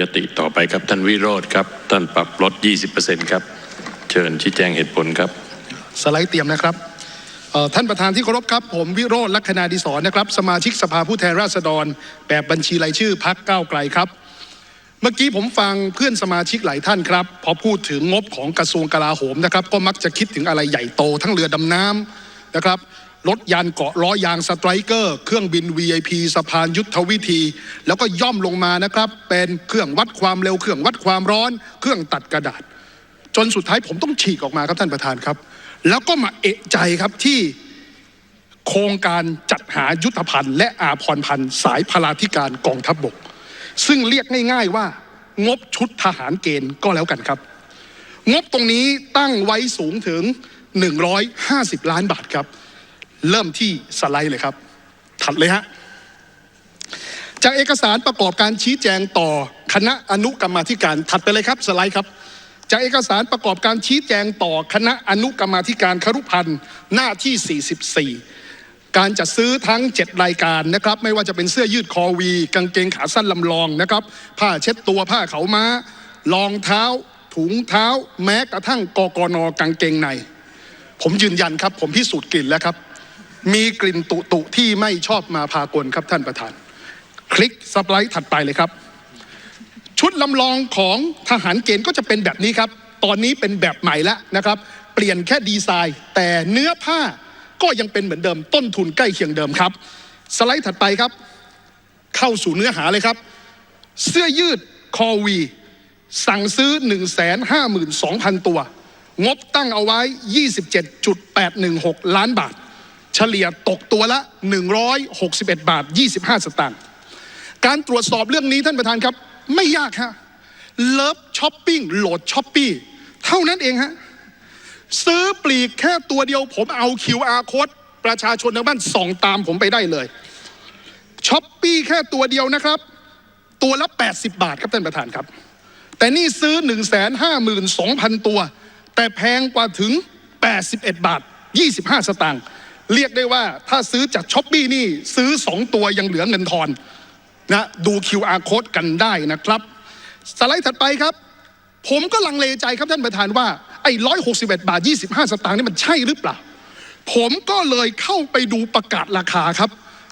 ยติต่อไปครับท่านวิโรธครับ ท่านปรับลด 20%ครับ เชิญชี้แจงเหตุผลครับ สไลด์เตรียมนะครับท่านประธานที่เคารพครับ ผมวิโรธลักษณาดิศรนะครับ สมาชิกสภาผู้แทนราษฎร แบบบัญชีรายชื่อพักก้าวไกลครับ เมื่อกี้ผมฟังเพื่อนสมาชิกหลายท่านครับ พอพูดถึงงบของกระทรวงกลาโหมนะครับ ก็มักจะคิดถึงอะไรใหญ่โต ทั้งเรือดำน้ำนะครับ รถยานเกาะล้อยางสไตรเกอร์เครื่องบิน VIP สะพานยุทธวิธี แล้วก็ย่อมลงมานะครับ เป็นเครื่องวัดความเร็วเครื่องวัดความร้อน เครื่องตัดกระดาษ จนสุดท้ายผมต้องฉีกออกมาครับท่านประธานครับ แล้วก็มาเอะใจครับที่โครงการจัดหายุทธภัณฑ์และอาพรณ์พันธ์สายพลาธิการกองทัพบบก ซึ่งเรียกง่าย ๆว่า งบชุดทหารเกณฑ์ก็แล้วกันครับ งบตรงนี้ตั้งไว้สูงถึง 150 ล้านบาทครับ เริ่มที่สไลด์เลยครับ ถัดเลยฮะ จากเอกสารประกอบการชี้แจงต่อคณะอนุกรรมาธิการ ถัดไปเลยครับสไลด์ครับ จากเอกสารประกอบการชี้แจงต่อคณะอนุกรรมาธิการครุพันธ์หน้าที่ 44การจัดซื้อทั้ง 7 รายการนะครับ ไม่ว่าจะเป็นเสื้อยืดคอวี กางเกงขาสั้นลำลองนะครับ ผ้าเช็ดตัวผ้าเขาวม้ารองเท้า ถุงเท้า แม้กระทั่งกกนกางเกงใน ผมยืนยันครับ ผมพิสูจน์กลิ่นแล้วครับ มีกลิ่นตุตุที่ไม่ชอบมาพากลครับท่านประธาน คลิกสไลด์ถัดไปเลยครับ ชุดลำลองของทหารเกณฑ์ก็จะเป็นแบบนี้ครับ ตอนนี้เป็นแบบใหม่แล้วนะครับ เปลี่ยนแค่ดีไซน์ แต่เนื้อผ้าก็ยังเป็นเหมือนเดิมต้นทุนใกล้เคียงเดิมครับ สไลด์ถัดไปครับ เข้าสู่เนื้อหาเลยครับ เสื้อยืดคอวี สั่งซื้อ 152,000 ตัว งบตั้งเอาไว้ 27.816 ล้านบาท เฉลี่ยตกตัวละ 161 บาท 25 สตางค์การตรวจสอบเรื่องนี้ท่านประธานครับ ไม่ยากฮะเลิฟช้อปปิ้งโหลดช้อปปี้เท่านั้นเองฮะซื้อปลีกแค่ตัวเดียวผมเอา QR code ประชาชนในบ้านส่องตามผมไปได้เลยช้อปปี้แค่ตัวเดียวนะครับ ตัวละ 80 บาทครับท่านประธานครับ แต่นี่ซื้อ 1 5 2 0 0 0 ตัว แต่แพงกว่าถึง 81 บาท 25 สตางค์ เรียกได้ว่าถ้าซื้อจากช้อปปี้นี่ซื้อ 2 ตัวยังเหลือเงินทอนนะดู QR code กันได้นะครับ สไลด์ถัดไปครับ ผมก็ลังเลใจครับท่านประธานว่า ไอ้ร้อยหกสิบเอ็ดบาทยี่สิบห้าสตางค์นี่มันใช่หรือเปล่า ผมก็เลยเข้าไปดูประกาศราคาครับ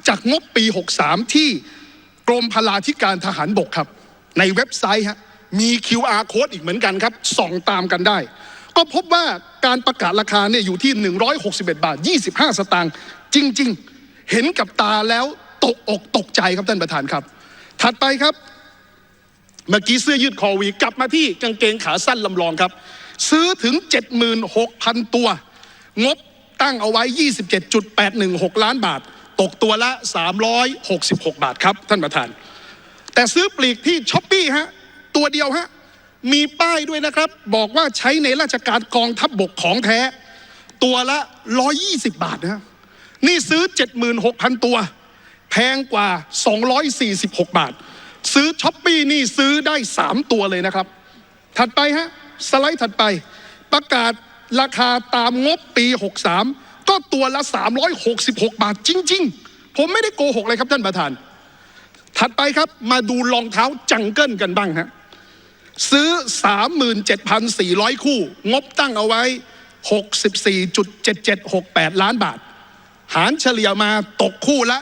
จากงบปี 63 ที่กรมพลาธิการทหารบกครับ ในเว็บไซต์ฮะมี QR code อีกเหมือนกันครับส่องตามกันได้ ก็พบว่าการประกาศราคาเนี่ยอยู่ที่ 161 บาท 25 สตางค์จริง ๆ เห็นกับตาแล้วตกอกตกใจครับท่านประธานครับ ถัดไปครับ เมื่อกี้เสื้อยืดคอวีกลับมาที่กางเกงขาสั้นลำลองครับ ซื้อถึง 76,000 ตัว งบตั้งเอาไว้ 27.816 ล้านบาท ตกตัวละ 366 บาทครับท่านประธาน แต่ซื้อปลีกที่ช้อปปี้ฮะตัวเดียวฮะ มีป้ายด้วยนะครับ บอกว่าใช้ในราชการกองทัพบบกของแท้ ตัวละ 120 บาทนะนี่ซื้อ 76,000 ตัว แพงกว่า 246 บาท ซื้อช้อปปี้นี่ซื้อได้ 3 ตัวเลยนะครับ ถัดไปฮะ สไลด์ถัดไป ประกาศราคาตามงบปี 63 ก็ตัวละ 366 บาทจริง ๆ ผมไม่ได้โกหกเลยครับท่านประธาน ถัดไปครับมาดูรองเท้าจังเกิลกันบ้างฮะ ซื้อ 37,400 คู่ งบตั้งเอาไว้ 64.7768 ล้านบาท หารเฉลี่ยมาตกคู่ละ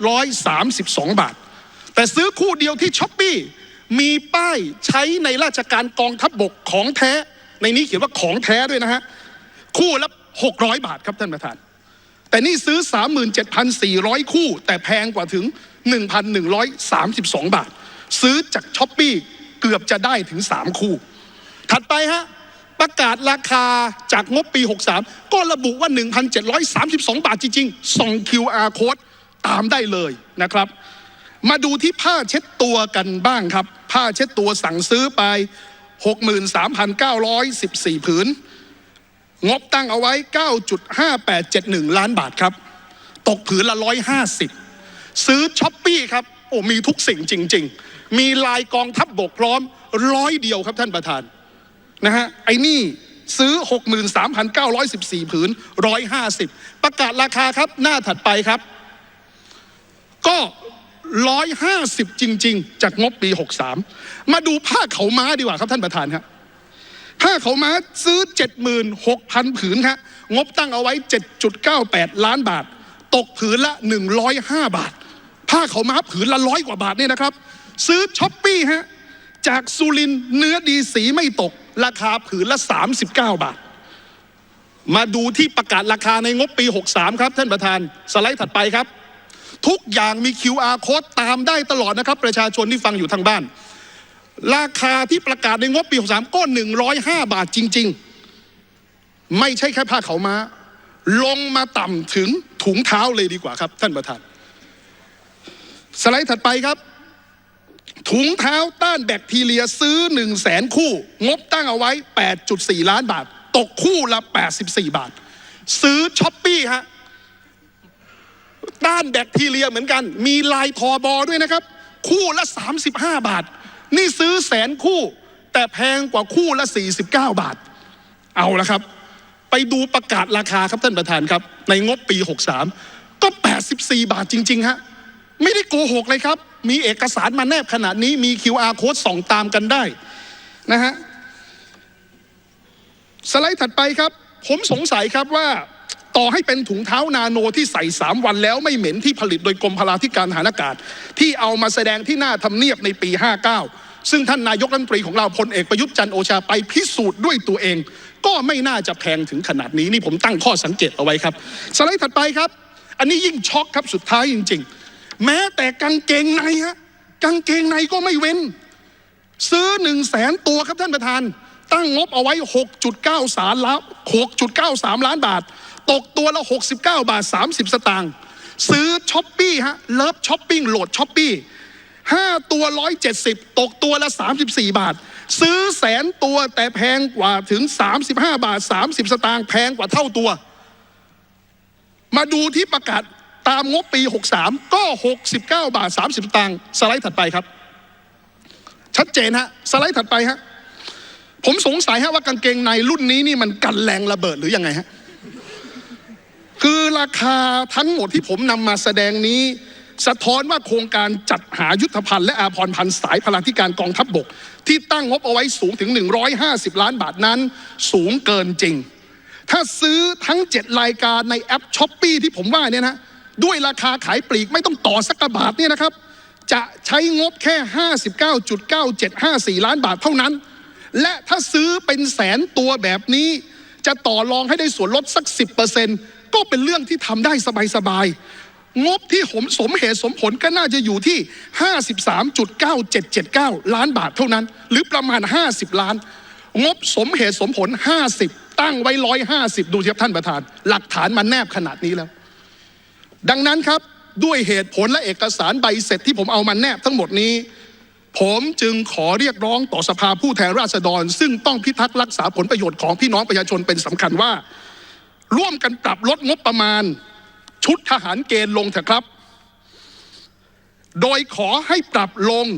1,732 บาท แต่ซื้อคู่เดียวที่ช้อปปี้มีป้ายใช้ในราชการกองทัพบบกของแท้ ในนี้เขียนว่าของแท้ด้วยนะฮะ คู่ละ 600 บาทครับท่านประธาน แต่นี่ซื้อ 37,400 คู่ แต่แพงกว่าถึง 1,132 บาท ซื้อจากช้อปปี้ เกือบจะได้ถึง 3 คู่ ถัดไปฮะ ประกาศราคาจากงบปี 63 ก็ระบุว่า 1,732 บาทจริงๆส่อง QR code ตามได้เลยนะครับ มาดูที่ผ้าเช็ดตัวกันบ้างครับ ผ้าเช็ดตัวสั่งซื้อไป 63,914 ผืน งบตั้งเอาไว้ 9.5871 ล้านบาทครับ ตกผืนละ 150 ซื้อช้อปปี้ครับ อ้มีทุกสิ่งจริง ๆ มีลายกองทัพบบกพร้อมร้อยเดียวครับท่านประธานนะฮะไอ้นี่ซื้อ 63,914 ผืน 150 ประกาศราคาครับหน้าถัดไปครับ ก็ 150 จริง ๆ จากงบปี 63 มาดูผ้าเขาม้าดีกว่าครับท่านประธานครับผ้าเขาม้าซื้อ 76,000 ผืนครับงบตั้งเอาไว้ 7.98 ล้านบาท ตกผืนละ 105 บาท ผ้าเขาม้าผืนละร้อยกว่าบาทเนี่ยนะครับ ซื้อช้อปปี้ฮะจากสุรินเนื้อดีสีไม่ตก ราคาผืนละ 39 บาท มาดูที่ประกาศราคาในงบปี 63 ครับ ท่านประธานสไลด์ถัดไปครับ ทุกอย่างมี QR code ตามได้ตลอดนะครับ ประชาชนที่ฟังอยู่ทางบ้าน ราคาที่ประกาศในงบปี 63 ก็ 105 บาทจริง ๆ ไม่ใช่แค่ผ้าเขาม้า ลงมาต่ำถึงถุงเท้าเลยดีกว่าครับ ท่านประธาน สไลด์ถัดไปครับ ถุงเท้าต้านแบคทีเรียซื้อ1 0 0 0 0แสนคู่ งบตั้งเอาไว้ 8.4 ล้านบาท ตกคู่ละ 84 บาท ซื้อช้อปปี้ฮะต้านแบคทีเรียเหมือนกัน มีลายทอบอด้วยนะครับ คู่ละ 35 บาท นี่ซื้อแสนคู่ แต่แพงกว่าคู่ละ 49 บาท เอาละครับ ไปดูประกาศราคาครับท่านประธานครับ ในงบปี 63 ก็ 84 บาทจริง ๆ ฮะ ไม่ได้โกหกเลยครับ มีเอกสารมาแนบขนาดนี้มี QR code ส่องตามกันได้นะฮะสไลด์ถัดไปครับ ผมสงสัยครับว่าต่อให้เป็นถุงเท้านาโนที่ใส่ 3 วันแล้วไม่เหม็นที่ผลิตโดยกรมพลาธิการทหารอากาศ ที่เอามาแสดงที่หน้าทำเนียบในปี 59 ซึ่งท่านนายกรัฐมนตรีของเราพลเอกประยุทธ์จันโอชาไปพิสูจน์ด้วยตัวเอง ก็ไม่น่าจะแพงถึงขนาดนี้นี่ผมตั้งข้อสังเกตเอาไว้ครับ สไลด์ถัดไปครับ อันนี้ยิ่งช็อกครับสุดท้ายจริง ๆ แม้แต่กางเกงในฮะกางเกงในก็ไม่เว้น ซื้อหนึ่งแสนตัวครับท่านประธาน ตั้งงบเอาไว้ 6.93ล้าน6.93 ล้านบาท ตกตัวละ 69 บาท 30 สตางค์ซื้อช้อปปี้ฮะเลิฟช้อปปิ้งโหลดช้อปปี้5ตัว 170 ตกตัวละ 34 บาท ซื้อแสนตัวแต่แพงกว่าถึง 35 บาท 30 สตางค์แพงกว่าเท่าตัว มาดูที่ประกาศ ตามงบปี 63 ก็ 69 บาท 30 สตางค์สไลด์ถัดไปครับ ชัดเจนฮะ สไลด์ถัดไปฮะ ผมสงสัยฮะว่ากางเกงในรุ่นนี้นี่มันกันแรงระเบิดหรือยังไงฮะ คือราคาทั้งหมดที่ผมนำมาแสดงนี้ สะท้อนว่าโครงการจัดหายุทธภัณฑ์และอาพรณ์พันธ์สายพลาธิการกองทัพบบก ที่ตั้งงบเอาไว้สูงถึง 150 ล้านบาทนั้น สูงเกินจริง ถ้าซื้อทั้ง 7 รายการในแอปช้อปปีที่ผมว่าเนี่ยนะ ด้วยราคาขายปลีกไม่ต้องต่อสักกระบาทเนี่ยนะครับ จะใช้งบแค่ 59.9754 ล้านบาทเท่านั้น และถ้าซื้อเป็นแสนตัวแบบนี้ จะต่อรองให้ได้ส่วนลดสัก 10%ก็เป็นเรื่องที่ทำได้สบายๆ งบที่ผมสมเหตุสมผลก็น่าจะอยู่ที่ 53.9779 ล้านบาทเท่านั้น หรือประมาณ 50 ล้าน งบสมเหตุสมผล 50 ตั้งไว้ 150 ดูเทียบท่านประธาน หลักฐานมันแนบขนาดนี้แล้ว ดังนั้นครับด้วยเหตุผลและเอกสารใบเสร็จที่ผมเอามาแนบทั้งหมดนี้ ผมจึงขอเรียกร้องต่อสภาผู้แทนราษฎร ซึ่งต้องพิทักษ์รักษาผลประโยชน์ของพี่น้องประชาชนเป็นสำคัญว่า ร่วมกันปรับลดงบประมาณ ชุดทหารเกณฑ์ลงเถอะครับ โดยขอให้ปรับลง 96.22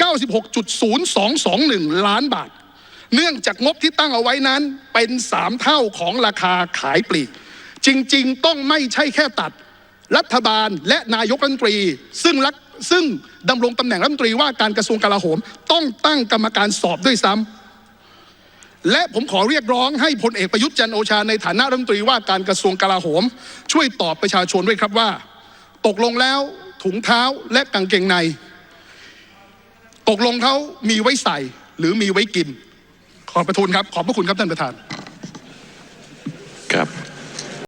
96.0221 ล้านบาท เนื่องจากงบที่ตั้งเอาไว้นั้นเป็นสามเท่าของราคาขายปลีก จริงๆ ต้องไม่ใช่แค่ตัดรัฐบาลและนายกรัฐมนตรี ซึ่งรักซึ่งดำรงตำแหน่งรัฐมนตรีว่าการกระทรวงกลาโหม ต้องตั้งกรรมการสอบด้วยซ้ำและผมขอเรียกร้องให้พลเอกประยุทธ์จันโอชาในฐานะรัฐมนตรีว่าการกระทรวงกลาโหม ช่วยตอบประชาชนด้วยครับว่า ตกลงแล้วถุงเท้าและกางเกงใน ตกลงเขามีไว้ใส่ หรือมีไว้กิน ขอบพระทุนครับ ขอบพระคุณครับท่านประธาน ครับ